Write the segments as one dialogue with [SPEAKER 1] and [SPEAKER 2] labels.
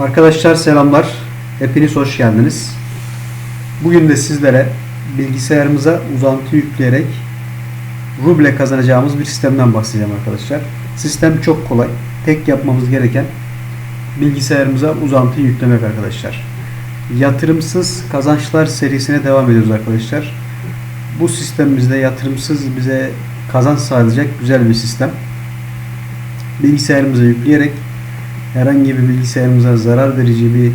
[SPEAKER 1] Arkadaşlar selamlar. Hepiniz hoş geldiniz. Bugün de sizlere bilgisayarımıza uzantı yükleyerek ruble kazanacağımız bir sistemden bahsedeceğim arkadaşlar. Sistem çok kolay. Tek yapmamız gereken bilgisayarımıza uzantı yüklemek arkadaşlar. Yatırımsız kazançlar serisine devam ediyoruz arkadaşlar. Bu sistemimizde yatırımsız bize kazanç sağlayacak güzel bir sistem. Bilgisayarımıza yükleyerek herhangi bir bilgisayarımıza zarar verici bir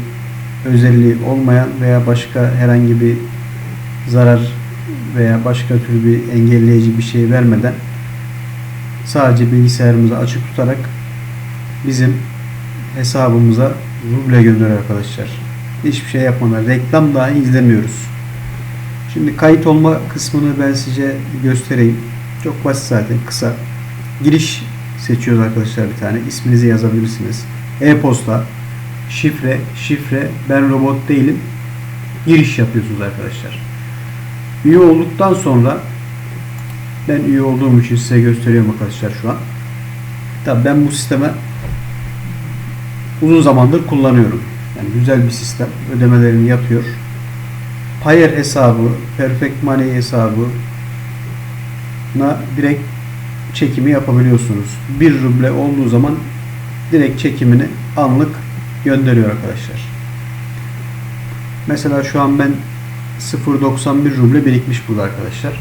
[SPEAKER 1] özelliği olmayan veya başka herhangi bir zarar veya başka tür bir engelleyici bir şey vermeden sadece bilgisayarımızı açık tutarak bizim hesabımıza ruble gönderiyor arkadaşlar. Hiçbir şey yapmadan reklam dahi izlemiyoruz. Şimdi kayıt olma kısmını ben size göstereyim. Çok basit zaten kısa. Giriş seçiyoruz arkadaşlar bir tane. İsminizi yazabilirsiniz. E-posta, şifre, şifre, ben robot değilim. Giriş yapıyorsunuz arkadaşlar. Üye olduktan sonra ben üye olduğum için size gösteriyorum arkadaşlar şu an. Tabii ben bu sisteme uzun zamandır kullanıyorum. Yani güzel bir sistem. Ödemelerini yapıyor. Payer hesabı, Perfect Money hesabı na direkt çekimi yapabiliyorsunuz. 1 ruble olduğu zaman direkt çekimini anlık gönderiyor arkadaşlar. Mesela şu an ben 0.91 ruble birikmiş burada arkadaşlar.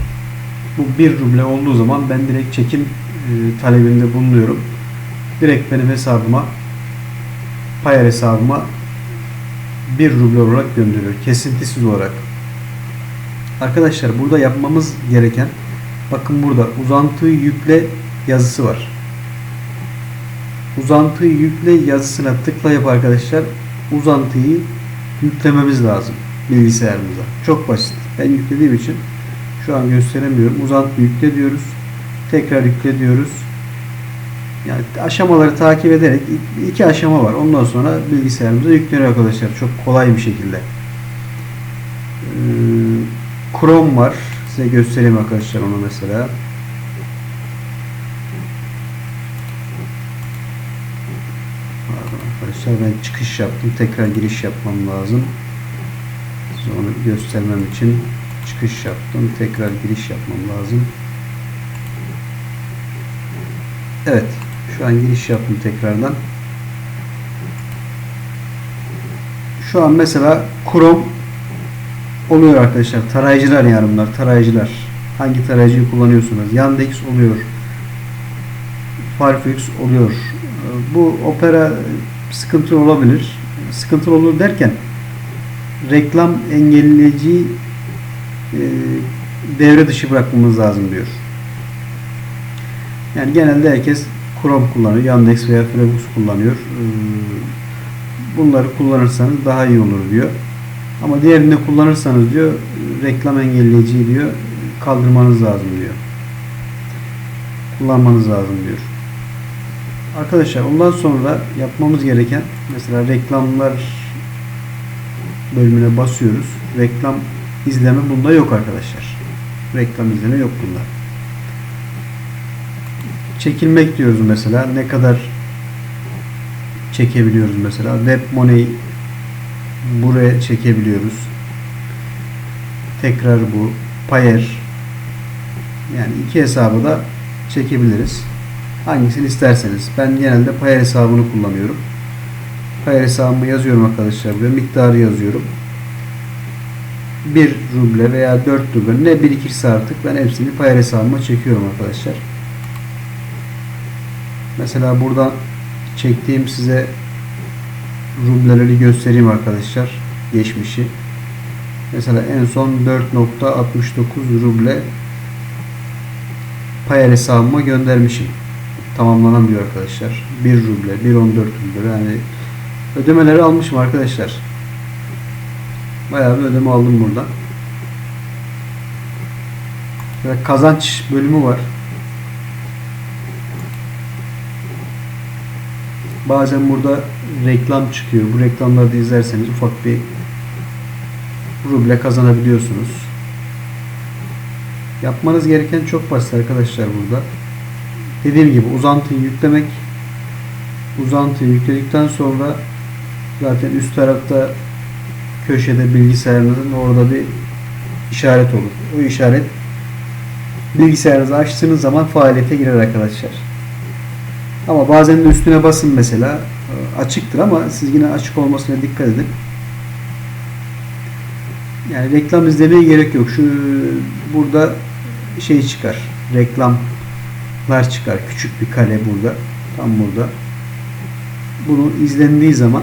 [SPEAKER 1] Bu 1 ruble olduğu zaman ben direkt çekim e, talebinde bulunuyorum. Direkt benim hesabıma Payer hesabıma 1 ruble olarak gönderiyor. Kesintisiz olarak. Arkadaşlar burada yapmamız gereken bakın burada uzantıyı yükle yazısı var. Uzantıyı yükle yazısına tıklayıp arkadaşlar uzantıyı yüklememiz lazım bilgisayarımıza. Çok basit. Ben yüklediğim için şu an gösteremiyorum. Uzantı yükle diyoruz. Tekrar yükle diyoruz. Yani aşamaları takip ederek iki aşama var. Ondan sonra bilgisayarımıza yükleniyor arkadaşlar. Çok kolay bir şekilde. Ee, Chrome var. Size göstereyim arkadaşlar onu mesela. Ben çıkış yaptım. Tekrar giriş yapmam lazım. Size onu göstermem için çıkış yaptım. Tekrar giriş yapmam lazım. Evet. Şu an giriş yaptım tekrardan. Şu an mesela Chrome oluyor arkadaşlar. Tarayıcılar yani bunlar. Tarayıcılar. Hangi tarayıcıyı kullanıyorsunuz? Yandex oluyor. Firefox oluyor. Bu Opera sıkıntı olabilir. Sıkıntı olur derken reklam engelleyici e, devre dışı bırakmamız lazım diyor. Yani genelde herkes Chrome kullanıyor. Yandex veya Firefox kullanıyor. Ee, Bunları kullanırsanız daha iyi olur diyor. Ama diğerini kullanırsanız diyor reklam engelleyici diyor kaldırmanız lazım diyor. Kullanmanız lazım diyor. Arkadaşlar ondan sonra yapmamız gereken mesela reklamlar bölümüne basıyoruz. Reklam izleme bunda yok arkadaşlar. Reklam izleme yok bunda. Çekilmek diyoruz mesela. Ne kadar çekebiliyoruz mesela. Web Money buraya çekebiliyoruz. Tekrar bu. Payer yani iki hesabı da çekebiliriz. Hangisini isterseniz. Ben genelde Payer hesabını kullanıyorum. Payer hesabımı yazıyorum arkadaşlar. Buraya miktarı yazıyorum. 1 ruble veya 4 ruble ne birikirse artık ben hepsini Payer hesabıma çekiyorum arkadaşlar. Mesela buradan çektiğim size rubleleri göstereyim arkadaşlar. Geçmişi. Mesela en son 4.69 ruble Payer hesabıma göndermişim. Tamamlanan diyor arkadaşlar. 1 ruble, 1.14 ruble yani ödemeleri almışım arkadaşlar. Bayağı bir ödeme aldım buradan. Ve kazanç bölümü var. Bazen burada reklam çıkıyor. Bu reklamları da izlerseniz ufak bir ruble kazanabiliyorsunuz. Yapmanız gereken çok basit arkadaşlar burada. Dediğim gibi uzantıyı yüklemek. Uzantıyı yükledikten sonra Zaten üst tarafta köşede bilgisayarınızın orada bir işaret olur. O işaret bilgisayarınızı açtığınız zaman faaliyete girer arkadaşlar. Ama bazen de üstüne basın mesela açıktır ama siz yine açık olmasına dikkat edin. Yani reklam izlemeye gerek yok. Şu burada şey çıkar. Reklamlar çıkar. Küçük bir kare burada. Tam burada. Bunu izlendiği zaman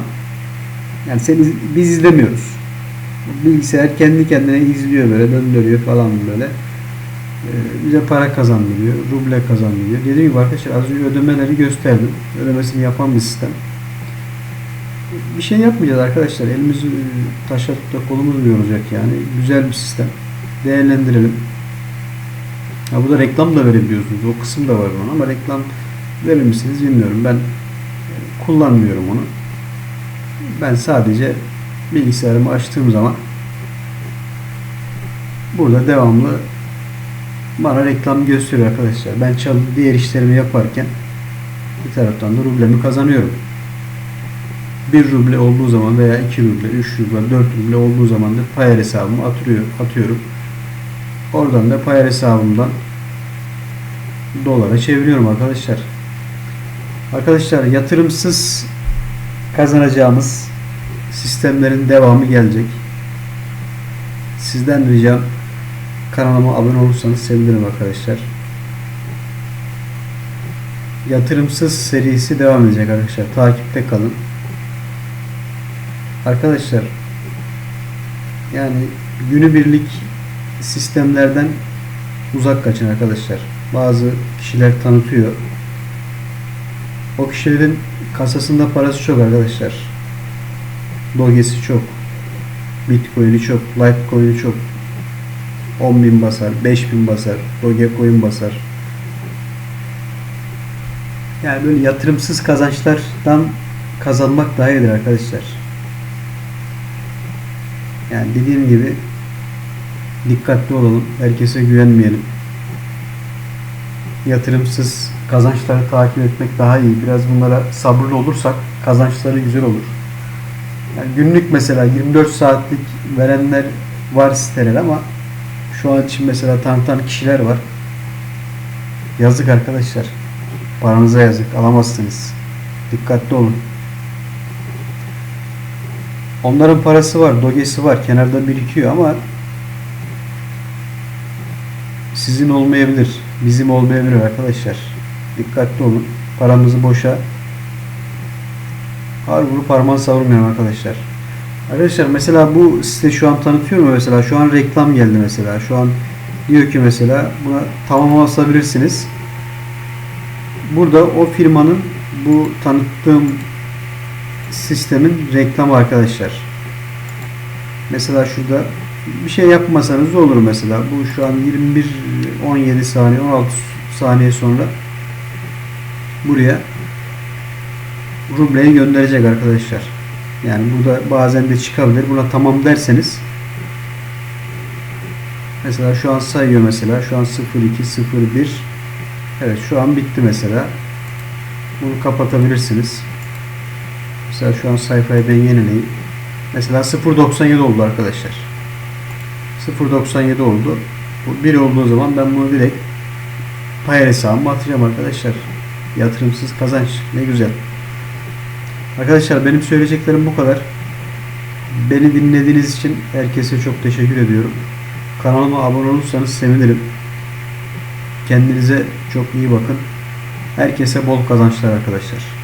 [SPEAKER 1] yani sen iz- biz izlemiyoruz. Bilgisayar kendi kendine izliyor böyle döndürüyor falan böyle. Ee, bize para kazandırıyor, ruble kazandırıyor. Dediğim gibi arkadaşlar az önce ödemeleri gösterdim. Ödemesini yapan bir sistem. Bir şey yapmayacağız arkadaşlar. Elimizi taşa tutup kolumuz mu yorulacak yani. Güzel bir sistem. Değerlendirelim. Ha bu da reklam da verebiliyorsunuz. O kısım da var bunun ama reklam verir misiniz bilmiyorum. Ben e, kullanmıyorum onu. Ben sadece bilgisayarımı açtığım zaman burada devamlı bana reklam gösteriyor arkadaşlar. Ben diğer işlerimi yaparken bir taraftan da rublemi kazanıyorum. 1 ruble olduğu zaman veya 2 ruble, 3 ruble, 4 ruble olduğu zaman da pay hesabıma atıyor, atıyorum. Oradan da pay hesabımdan dolara çeviriyorum arkadaşlar. Arkadaşlar yatırımsız kazanacağımız sistemlerin devamı gelecek. Sizden ricam kanalıma abone olursanız sevinirim arkadaşlar. Yatırımsız serisi devam edecek arkadaşlar. Takipte kalın. Arkadaşlar yani günübirlik sistemlerden uzak kaçın arkadaşlar. Bazı kişiler tanıtıyor. O kişilerin kasasında parası çok arkadaşlar. Dogesi çok. Bitcoin'i çok. Litecoin'i çok. 10.000 basar, 5.000 basar, Dogecoin basar. Yani böyle yatırımsız kazançlardan kazanmak daha iyidir arkadaşlar. Yani dediğim gibi dikkatli olalım. Herkese güvenmeyelim. Yatırımsız kazançları takip etmek daha iyi. Biraz bunlara sabırlı olursak kazançları güzel olur. Yani günlük mesela 24 saatlik verenler var siteler ama şu an için mesela tanıtan kişiler var. Yazık arkadaşlar. Paranıza yazık. Alamazsınız. Dikkatli olun. Onların parası var, dogesi var, kenarda birikiyor ama sizin olmayabilir, bizim olmayabilir arkadaşlar. Dikkatli olun. Paramızı boşa har vurup parmağı savurmayalım arkadaşlar. Arkadaşlar mesela bu site şu an tanıtıyor mu mesela? Şu an reklam geldi mesela. Şu an diyor ki mesela buna tamam basabilirsiniz. Burada o firmanın bu tanıttığım sistemin reklamı arkadaşlar. Mesela şurada bir şey yapmasanız olur mesela. Bu şu an 21 17 saniye 16 saniye sonra buraya rubleyi gönderecek arkadaşlar. Yani burada bazen de çıkabilir. Buna tamam derseniz mesela şu an sayıyor mesela. Şu an 02 01 Evet şu an bitti mesela. Bunu kapatabilirsiniz. Mesela şu an sayfayı ben yenileyim. Mesela 0.97 oldu arkadaşlar. 0.97 oldu. Bu 1 olduğu zaman ben bunu direkt pay hesabıma atacağım arkadaşlar. Yatırımsız kazanç. Ne güzel. Arkadaşlar benim söyleyeceklerim bu kadar. Beni dinlediğiniz için herkese çok teşekkür ediyorum. Kanalıma abone olursanız sevinirim. Kendinize çok iyi bakın. Herkese bol kazançlar arkadaşlar.